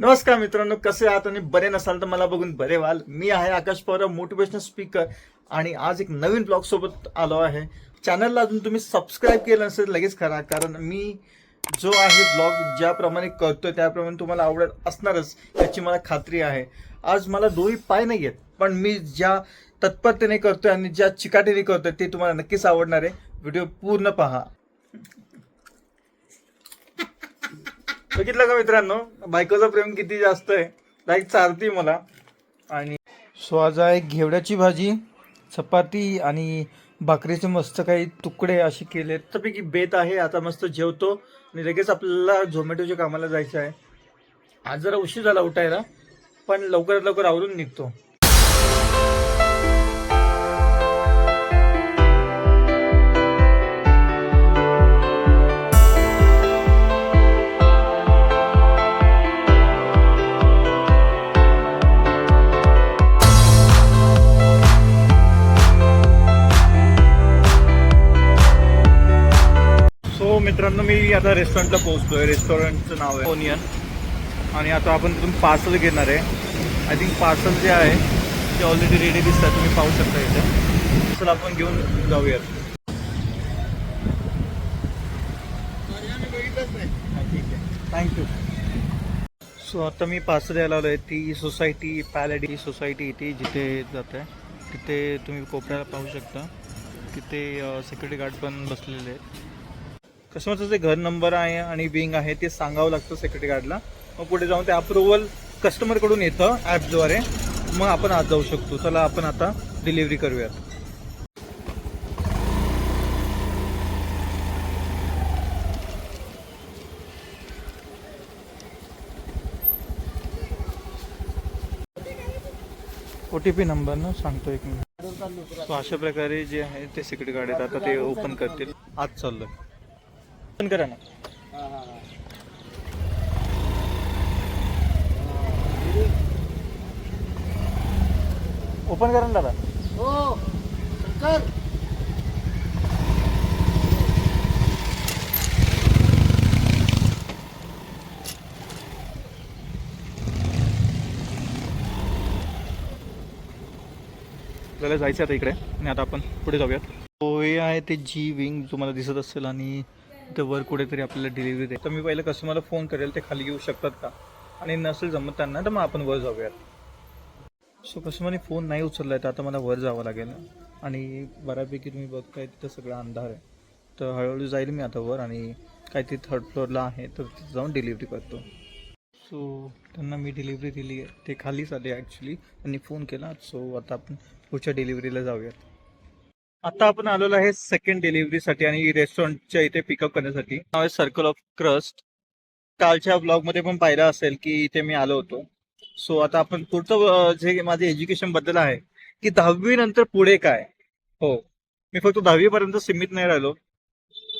नमस्कार मित्रांनो कसे आहात आणि बरे नसाल तर मला बघून बरे व्हाल. मी आहे आकाश पवार मोटिवेशनल स्पीकर आणि आज एक नवीन ब्लॉग सोबत आलो आहे. चॅनलला अजून तुम्ही सबस्क्राईब केलं नसेल लगेच करा कारण मी जो आहे ब्लॉग ज्याप्रमाणे करतोय त्याप्रमाणे तुम्हाला आवडत असणारच याची मला खात्री आहे. आज मला दोन्ही पाय नाही आहेत पण मी ज्या तत्परतेने करतोय आणि ज्या चिकाटीने करतोय ते तुम्हाला नक्कीच आवडणार आहे. व्हिडिओ पूर्ण पहा. बघितलं का मित्रांनो? बायकोचं प्रेम किती जास्त आहे. लाईक चालती मला. आणि सो आज आहे घेवड्याची भाजी चपाती आणि भाकरीचे मस्त काही तुकडे असे केले. त्यापैकी बेत आहे. आता मस्त जेवतो. आणि लगेच आपल्याला झोमॅटोच्या कामाला जायचं आहे. आज जरा उशीर झाला उठायला पण लवकरात लवकर आवरून निघतो. मित्रांनो मी आता रेस्टॉरंटला पोहोचतोय रेस्टॉरंटचं नाव आहे ओनियन आणि आता आपण तिथून पार्सल घेणार आहे. आय थिंक पार्सल जे आहे ते ऑलरेडी रेडी दिसतात. तुम्ही पाहू शकता इथे. चला आपण घेऊन जाऊयात. ठीक आहे थँक्यू सो आता मी पार्सल द्यायला आलो आहे ती सोसायटी पॅलेडी सोसायटी ती जिथे जात आहे तिथे तुम्ही कोपऱ्याला पाहू शकता. तिथे सिक्युरिटी गार्ड पण बसलेले आहेत. कस्टमरचं जे घर नंबर आहे आणि बिंग आहे ते सांगावं लागतं सेक्युरिटी गार्डला मग पुढे जाऊन ते अप्रुव्हल कस्टमरकडून येतं ॲपद्वारे मग आपण आज जाऊ शकतो. चला आपण आता डिलिव्हरी करूयात. ओ टी पी नंबर ना सांगतो एक मिनिट. सो अशा प्रकारे जे आहे ते सिक्युरिटी गार्ड आहेत आता ते ओपन करतील. आज चाललोय. ओपन करा ना. ओपन करा ना दादा. हो शंकर आपल्याला जायचं आता इकडे. आणि आता आपण पुढे जाऊयात. तो हे आहे ते जी विंग तुम्हाला दिसत असेल आणि ते वर कुठेतरी आपल्याला डिलिव्हरी दे तर मी पहिलं कस्टमरला फोन करेल ते खाली येऊ शकतात का? आणि नसेल जमत त्यांना तर मग आपण वर जाऊयात. सो कस्टमरने फोन नाही उचलला आहे तर आता मला वर जावं लागेल. आणि बऱ्यापैकी तुम्ही बघताय तिथं सगळं अंधार आहे. तर हळूहळू जाईल मी आता वर आणि काय ते थर्ड फ्लोअरला आहे तर तिथे जाऊन डिलिव्हरी करतो. सो त्यांना मी डिलिव्हरी दिली आहे. ते खालीच आले ॲक्च्युली त्यांनी फोन केला. सो आता आपण पुढच्या डिलिव्हरीला जाऊयात. आता आपण आलेलो आहे सेकंड डिलिव्हरीसाठी आणि रेस्टॉरंटच्या इथे पिकअप करण्यासाठी. नाव आहे सर्कल ऑफ क्रस्ट कालच्या ब्लॉगमध्ये पण पाहिलं असेल की इथे मी आलो होतो. सो आता आपण पुढचं जे माझे एज्युकेशनबद्दल आहे की दहावी नंतर पुढे काय? हो. मी फक्त दहावीपर्यंत सीमित नाही राहिलो.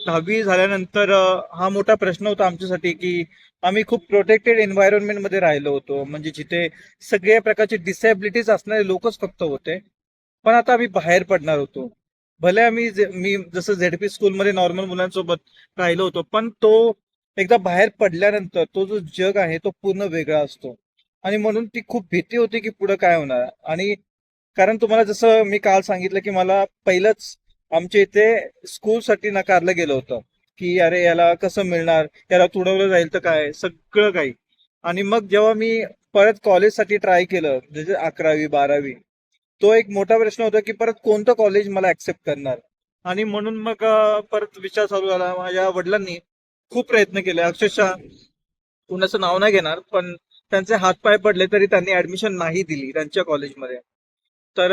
दहावी झाल्यानंतर हा मोठा प्रश्न होता आमच्यासाठी की आम्ही खूप प्रोटेक्टेड एन्व्हायरमेंटमध्ये राहिलो होतो. म्हणजे जिथे सगळ्या प्रकारचे डिसेबिलिटीज असणारे लोकच फक्त होते. पण आता आम्ही बाहेर पडणार होतो. भले आम्ही मी जसं झेडपी स्कूलमध्ये नॉर्मल मुलांसोबत राहिलो होतो पण तो एकदा बाहेर पडल्यानंतर तो जो जग आहे तो पूर्ण वेगळा असतो. आणि म्हणून ती खूप भीती होती की पुढे काय होणार. आणि कारण तुम्हाला जसं मी काल सांगितलं की मला पहिलंच आमच्या इथे स्कूलसाठी नकारलं गेलं होतं की अरे याला कसं मिळणार? याला तुडवलं जाईल तर काय? सगळं काही. आणि मग जेव्हा मी परत कॉलेजसाठी ट्राय केलं जसे अकरावी बारावी तो एक मोठा प्रश्न होता की परत कोणतं कॉलेज मला ऍक्सेप्ट करणार? आणि म्हणून मग परत विचार चालू झाला. माझ्या वडिलांनी खूप प्रयत्न केले. अक्षरशः कुणाचं नाव नाही घेणार पण त्यांचे हातपाय पडले तरी त्यांनी ऍडमिशन नाही दिली त्यांच्या कॉलेजमध्ये तर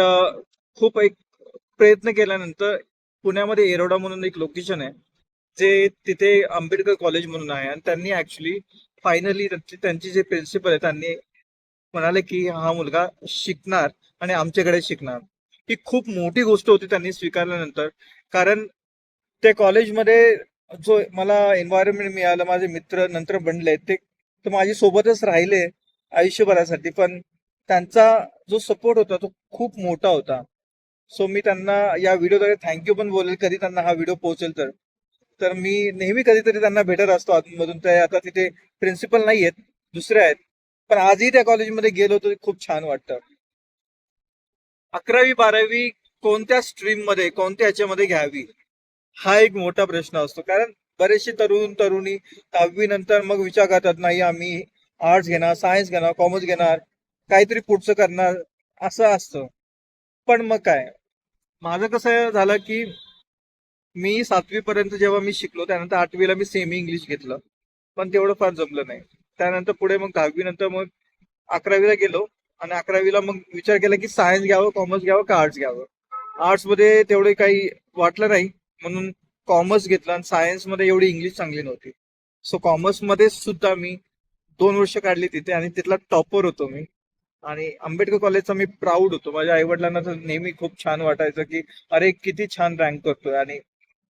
खूप एक प्रयत्न केल्यानंतर पुण्यामध्ये एरोडा म्हणून एक लोकेशन आहे जे तिथे आंबेडकर कॉलेज म्हणून आहे. आणि त्यांनी ऍक्च्युली फायनली त्यांची जे प्रिन्सिपल आहे त्यांनी म्हणाले की हा मुलगा शिकणार आणि आमच्याकडे शिकणार. ही खूप मोठी गोष्ट होती त्यांनी स्वीकारल्यानंतर. कारण त्या कॉलेजमध्ये जो मला एन्व्हायरमेंट मिळालं माझे मित्र नंतर बनले ते तर माझी सोबतच राहिले आयुष्यभरासाठी. पण त्यांचा जो सपोर्ट होता तो खूप मोठा होता. सो मी त्यांना या व्हिडिओद्वारे थँक्यू पण बोलेल कधी त्यांना हा व्हिडिओ पोहोचेल तर. तर मी नेहमी कधीतरी त्यांना भेटत असतो आतमधून. ते आता तिथे प्रिन्सिपल नाही आहेत दुसरे आहेत. पण आजही त्या कॉलेजमध्ये गेलो तर खूप छान वाटतं. अकरावी बारावी कोणत्या स्ट्रीममध्ये कोणत्या ह्याच्यामध्ये घ्यावी? हा एक मोठा प्रश्न असतो. कारण बरेचसे तरुण तरुणी दहावी नंतर मग विचार करतात नाही आम्ही आर्ट्स घेणार सायन्स घेणार कॉमर्स घेणार काहीतरी पुढचं करणार असं असतं. पण मग काय? माझं कसं झालं की मी सातवी पर्यंत जेव्हा मी शिकलो त्यानंतर आठवीला मी सेमी इंग्लिश घेतलं. पण तेवढं फार जमलं नाही. त्यानंतर पुढे मग दहावी नंतर मग अकरावीला गेलो. आणि अकरावीला मग विचार केला की सायन्स घ्यावं कॉमर्स घ्यावं का आर्ट्स घ्यावं? आर्ट्समध्ये तेवढे काही वाटलं नाही. म्हणून कॉमर्स घेतलं आणि सायन्समध्ये एवढी इंग्लिश चांगली नव्हती. सो कॉमर्समध्ये सुद्धा मी दोन वर्ष काढली तिथे आणि तिथला टॉपर होतो मी. आणि आंबेडकर कॉलेजचा मी प्राऊड होतो. माझ्या आई वडिलांना तर नेहमी खूप छान वाटायचं की अरे किती छान रँक करतोय. आणि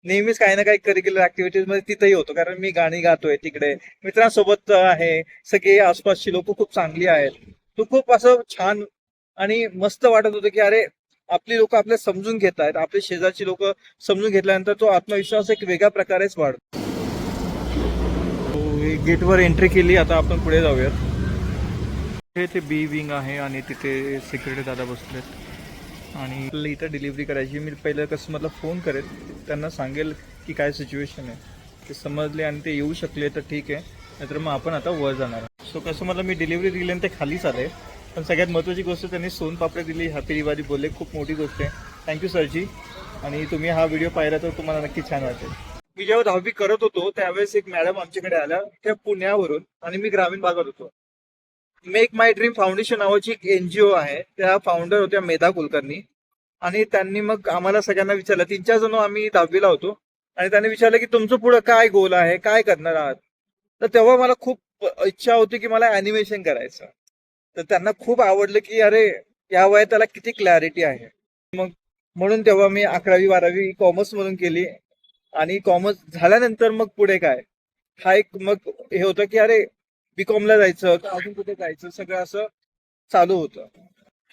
नेहमीच काही ना काही करिक्युलर ऍक्टिव्हिटीजमध्ये तिथेही होतो. कारण मी गाणी गातोय तिकडे. मित्रांसोबत आहे. सगळे आसपासची लोक खूप चांगली आहेत. तो खूप असं छान आणि मस्त वाटत होतं की अरे आपली लोक आपल्या समजून घेत आहेत. आपले शेजारची लोक समजून घेतल्यानंतर तो आत्मविश्वास एक वेगळ्या प्रकारेच वाढतो हो, गेटवर एंट्री केली. आता आपण पुढे जाऊयात. हे ते बी विंग आहे आणि तिथे सिक्युरिटी दादा बसलेत. आणि आपल्याला इथं डिलिव्हरी करायची. मी पहिलं कस्टमरला फोन करेल. त्यांना सांगेल की काय सिच्युएशन आहे. ते समजले आणि ते येऊ शकले तर ठीक आहे. नाहीतर मग आपण आता वर जाणार सो कस्टमरला मी डिलिव्हरी दिली आणि ते खालीच आले पण सगळ्यात महत्त्वाची गोष्ट त्यांनी सोनपापडी दिली. हॅपी दिवाळी बोलले. खूप मोठी गोष्ट आहे. थँक्यू सरजी आणि तुम्ही हा व्हिडिओ पाहिला तर तुम्हाला नक्की छान वाटेल. मी जेव्हा दहावी करत होतो त्यावेळेस एक मॅडम आमच्याकडे आल्या त्या पुण्यावरून. आणि मी ग्रामीण भागात होतो. मेक माय ड्रीम फाउंडेशन नावाची एक एनजीओ आहे. त्या फाउंडर होत्या मेधा कुलकर्णी. आणि त्यांनी मग आम्हाला सगळ्यांना विचारलं. तीन चार जण आम्ही दहावीला होतो. आणि त्यांनी विचारलं की तुमचं पुढं काय गोल आहे? काय करणार आहात? तर तेव्हा मला खूप इच्छा होती की मला अॅनिमेशन करायचं. तर त्यांना खूप आवडलं की अरे या वयात त्याला किती क्लॅरिटी आहे. मग म्हणून तेव्हा मी अकरावी बारावी कॉमर्स मधून केली. आणि कॉमर्स झाल्यानंतर मग पुढे काय? हा एक मग हे होतं की अरे बीकॉमला जायचं अजून कुठे जायचं सगळं असं चालू होतं.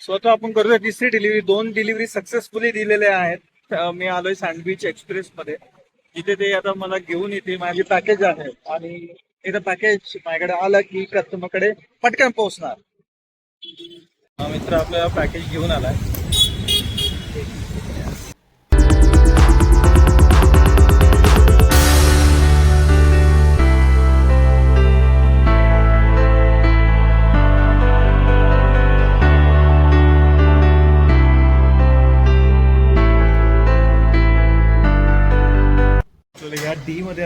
स्वतः आपण करतोय तिसरी डिलिव्हरी दोन डिलिव्हरी सक्सेसफुली दिलेल्या आहेत. मी आलोय सँडविच एक्सप्रेस मध्ये जिथे ते आता मला घेऊन येते माझे पॅकेज आहे. आणि इथं पॅकेज माझ्याकडे आलं की कस्टमरकडे पटकन पोहोचणार. हा मित्र आपल्याला पॅकेज घेऊन आलाय.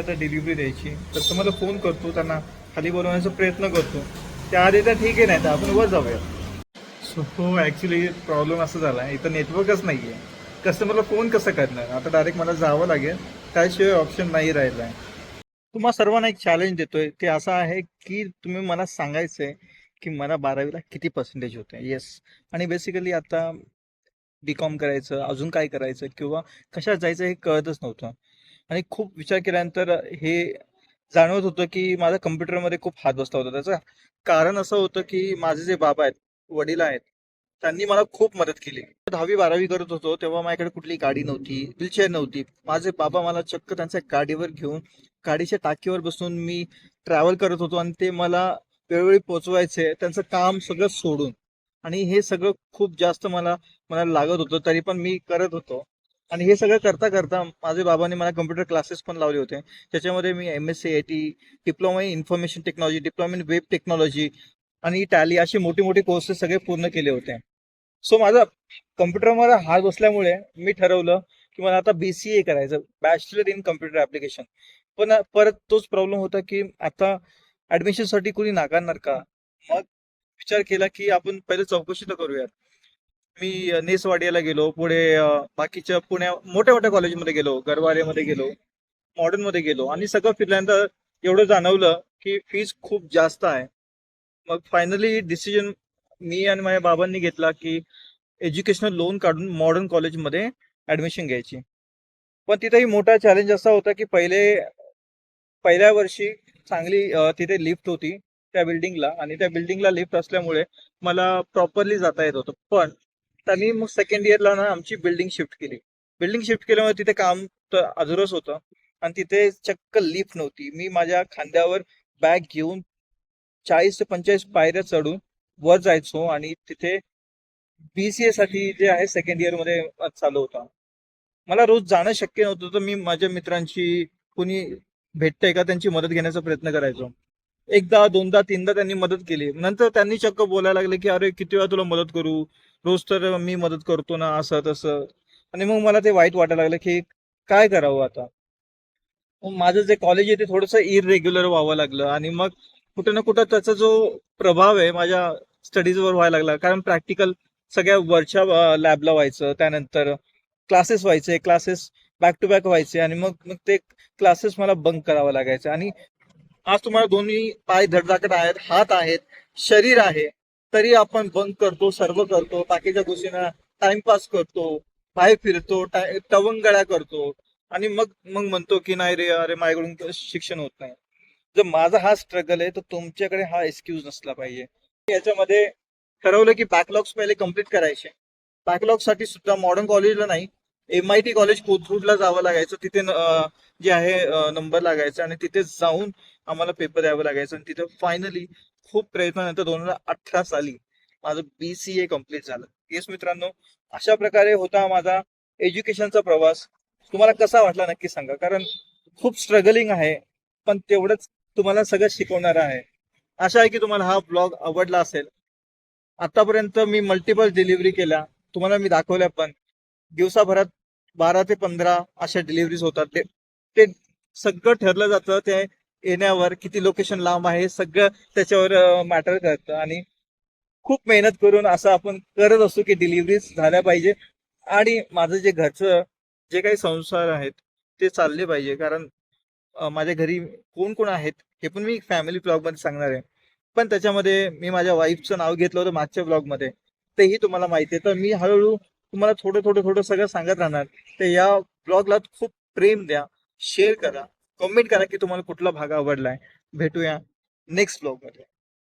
आता डिलिव्हरी द्यायची. तर तुम्हाला फोन करतो त्यांना खाली बोलवण्याचा प्रयत्न करतो. त्याआधी तर ठीक आहे नाही तर आपण वर जाऊया. सो हो ॲक्च्युली प्रॉब्लेम असा झाला. आहे इथं नेटवर्कच नाही आहे कस्टमरला फोन कसं करणार? आता डायरेक्ट मला जावं लागेल. त्याशिवाय ऑप्शन नाही राहिला आहे तुम्हाला सर्वांना एक चॅलेंज देतोय. ते असं आहे की तुम्ही मला सांगायचं आहे की मला बारावीला किती पर्सेंटेज होते येस आणि बेसिकली आता बी कॉम करायचं अजून काय करायचं किंवा कशात जायचं हे कळतच नव्हतं. आणि खूप विचार केल्यानंतर हे जाणवत होतं की माझा कम्प्युटरमध्ये खूप हात बसला होता. त्याचं कारण असं होतं की माझे जे बाबा आहेत वडील आहेत त्यांनी मला खूप मदत केली. दहावी बारावी करत होतो तेव्हा माझ्याकडे कुठली गाडी नव्हती व्हीलचेअर नव्हती. माझे बाबा मला चक्क त्यांच्या गाडीवर घेऊन गाडीच्या टाकीवर बसून मी ट्रॅव्हल करत होतो आणि ते मला वेळोवेळी पोचवायचे त्यांचं काम सगळं सोडून. आणि हे सगळं खूप जास्त मला मला लागत होतं. तरी पण मी करत होतो. आणि हे सगळं करता करता माझे बाबांनी मला कम्प्युटर क्लासेस पण लावले होते. त्याच्यामध्ये मी M S C I T diploma in information technology diploma in web technology आणि टॅली असे मोठे मोठे कोर्सेस सगळे पूर्ण केले होते. सो माझा कम्प्युटरमध्ये हात बसल्यामुळे मी ठरवलं की मला आता बी सी ए करायचं बॅचलर इन कम्प्युटर ऍप्लिकेशन पण परत तोच प्रॉब्लेम होता की आता ॲडमिशनसाठी कोणी नाकारणार का? मग विचार केला की आपण पहिले चौकशी तर करूयात. मी नेसवाडियाला गेलो. पुढे बाकीच्या पुण्या मोठ्या मोठ्या कॉलेजमध्ये गेलो. गरवारेमध्ये गेलो. मॉडर्नमध्ये गेलो. आणि सगळं फिरल्यानंतर एवढं जाणवलं की फीज खूप जास्त आहे. मग फायनली डिसिजन मी आणि माझ्या बाबांनी घेतला की एज्युकेशनल लोन काढून मॉडर्न कॉलेजमध्ये ऍडमिशन घ्यायची. पण तिथेही मोठा चॅलेंज असा होता की पहिले पहिल्या वर्षी चांगली तिथे लिफ्ट होती त्या बिल्डिंगला आणि त्या बिल्डिंगला लिफ्ट असल्यामुळे मला प्रॉपरली जाता येत होतं. पण त्यांनी मग सेकंड इयरला ना आमची बिल्डिंग शिफ्ट केली. बिल्डिंग शिफ्ट केल्यामुळे तिथे काम तर अधुरच होतं. आणि तिथे चक्क लिफ्ट नव्हती. मी माझ्या खांद्यावर बॅग घेऊन चाळीस ते पंचेचाळीस पायऱ्या चढून वर जायचो आणि तिथे बीसीए साठी जे आहे सेकंड इयरमध्ये चालू होता. मला रोज जाणं शक्य नव्हतं तर मी माझ्या मित्रांची कुणी भेटतंय का त्यांची मदत घेण्याचा प्रयत्न करायचो. एकदा दोनदा तीनदा त्यांनी मदत केली. नंतर त्यांनी चक्क बोलायला लागले की अरे किती वेळा तुला मदत करू? रोज तर मी मदत करतो ना असं तसं. आणि मग मला ते वाईट वाटायला लागलं की काय करावं आता? माझं जे कॉलेज आहे ते थोडंसं इरेग्युलर व्हावं लागलं आणि मग कुठं ना कुठं त्याचा जो प्रभाव आहे माझ्या स्टडीजवर व्हायला लागला. कारण प्रॅक्टिकल सगळ्या वरच्या लॅबला व्हायचं त्यानंतर क्लासेस व्हायचे क्लासेस बॅक टू बॅक व्हायचे आणि मग मग ते क्लासेस मला बंक करावं लागायचं. आणि आज तुम्हाला दोन्ही पाय धडधाकट आहेत हात आहेत शरीर आहे. तरी आपण बंक करतो सर्व करतो बाकीच्या गोष्टींना टाइमपास करतो बाहेर फिरतो तवंगळ्या करतो. आणि मग मग म्हणतो की नाही रे अरे माझ्याकडून शिक्षण होत नाही. जर माझा हा स्ट्रगल आहे तर तुमच्याकडे हा एक्सक्यूज नसला पाहिजे. याच्यामध्ये ठरवलं की बॅकलॉग्स पहिले कंप्लीट करायचे. बॅकलॉगसाठी सुद्धा मॉडर्न कॉलेजला नाही एम आय टी कॉलेज कोथरूडला जावं लागायचं. तिथे जे आहे नंबर लागायचा. आणि तिथे जाऊन आम्हाला पेपर द्यावं लागायचं. आणि तिथे फायनली खूप प्रयत्नानंतर दोन हजार अठरा साली माझं बीसीए कंप्लीट झालं. येस मित्रांनो अशा प्रकारे होता माझा एज्युकेशनचा प्रवास. तुम्हाला कसा वाटला नक्की सांगा. कारण खूप स्ट्रगलिंग आहे पण तेवढंच तुम्हाला सगळं शिकवणार आहे. आशा आहे की तुम्हाला हा ब्लॉग आवडला असेल. आतापर्यंत मी मल्टिपल डिलिव्हरी केल्या. तुम्हाला मी दाखवल्या पण. दिवसाभरात बारा ते पंधरा अशा डिलिव्हरीज होतात. ते ते सगळं ठरलं जातं. ते येण्यावर किती लोकेशन लांब आहे सगळं त्याच्यावर मॅटर करतं. आणि खूप मेहनत करून असं आपण करत असतो की डिलिव्हरीज झाल्या पाहिजे. आणि माझं जे घरचं जे काही संसार आहेत ते चालले पाहिजे. कारण माझ्या घरी कोण कोण आहेत हे पण मी फॅमिली ब्लॉगमध्ये सांगणार आहे. पण त्याच्यामध्ये मी माझ्या वाईफचं नाव घेतलं होतं मागच्या ब्लॉगमध्ये तेही तुम्हाला माहिती आहे. तर मी हळूहळू तुम्हाला थोडं थोडं थोडं सगळं सांगत राहणार. तर या ब्लॉगला खूप प्रेम द्या शेअर करा. कमेंट करा की तुम्हाला कुठला भाग आवडलाय. भेटूया नेक्स्ट ब्लॉगमध्ये.